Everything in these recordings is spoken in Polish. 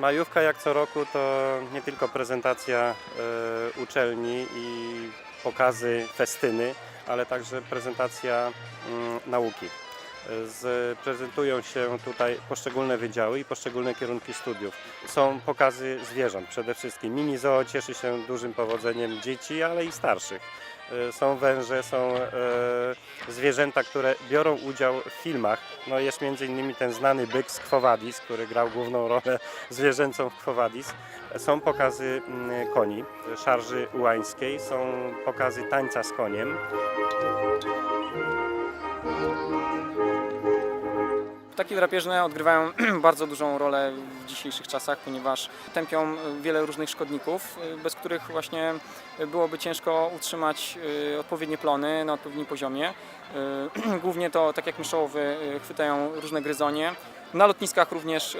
Majówka jak co roku to nie tylko prezentacja e, uczelni i pokazy, festyny, ale także prezentacja mm, nauki. E, Z, prezentują się tutaj poszczególne wydziały i poszczególne kierunki studiów. Są pokazy zwierząt przede wszystkim. Mini zoo cieszy się dużym powodzeniem dzieci, ale i starszych. E, Są węże, są e, zwierzęta, które biorą udział w filmach. No jest między innymi ten znany byk z Quo Vadis, który grał główną rolę zwierzęcą w Quo Vadis. Są pokazy mm, koni, szarży ułańskiej, są pokazy tańca z koniem. Ptaki drapieżne odgrywają bardzo dużą rolę w dzisiejszych czasach, ponieważ tępią wiele różnych szkodników, bez których właśnie byłoby ciężko utrzymać odpowiednie plony na odpowiednim poziomie. Głównie to, tak jak myszołowy, chwytają różne gryzonie. Na lotniskach również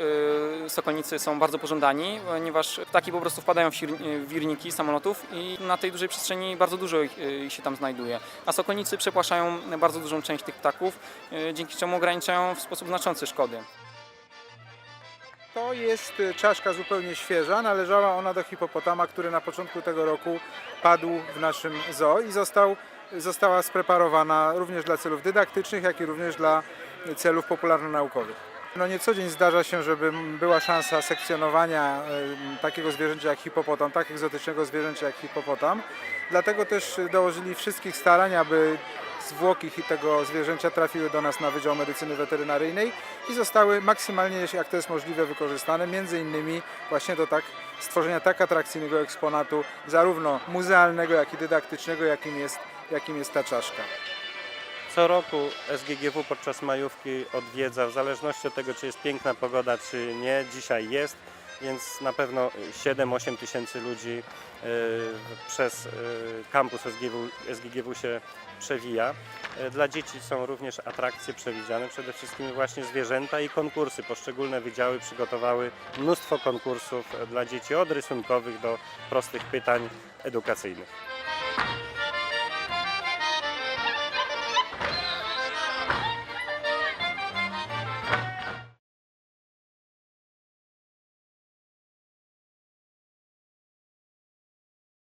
sokolnicy są bardzo pożądani, ponieważ ptaki po prostu wpadają w wirniki samolotów i na tej dużej przestrzeni bardzo dużo ich, się tam znajduje. A sokolnicy przepłaszają bardzo dużą część tych ptaków, dzięki czemu ograniczają w sposób znaczący szkody. To jest y, czaszka zupełnie świeża. Należała ona do hipopotama, który na początku tego roku padł w naszym zoo i został, została spreparowana również dla celów dydaktycznych, jak i również dla celów popularno-naukowych. No nie co dzień zdarza się, żeby była szansa sekcjonowania y, takiego zwierzęcia jak hipopotam, tak egzotycznego zwierzęcia jak hipopotam. Dlatego też dołożyli wszystkich starań, aby zwłoki tego zwierzęcia trafiły do nas na Wydział Medycyny Weterynaryjnej i zostały maksymalnie, jak to jest możliwe, wykorzystane, między innymi właśnie do tak, stworzenia tak atrakcyjnego eksponatu, zarówno muzealnego, jak i dydaktycznego, jakim jest, jakim jest ta czaszka. Co roku SGGW podczas majówki odwiedza, w zależności od tego, czy jest piękna pogoda, czy nie. Dzisiaj jest, więc na pewno 7-8 tysięcy ludzi y, przez y, kampus SGGW, SGGW się przewija. Y, Dla dzieci są również atrakcje przewidziane, przede wszystkim właśnie zwierzęta i konkursy. Poszczególne wydziały przygotowały mnóstwo konkursów dla dzieci, od rysunkowych do prostych pytań edukacyjnych.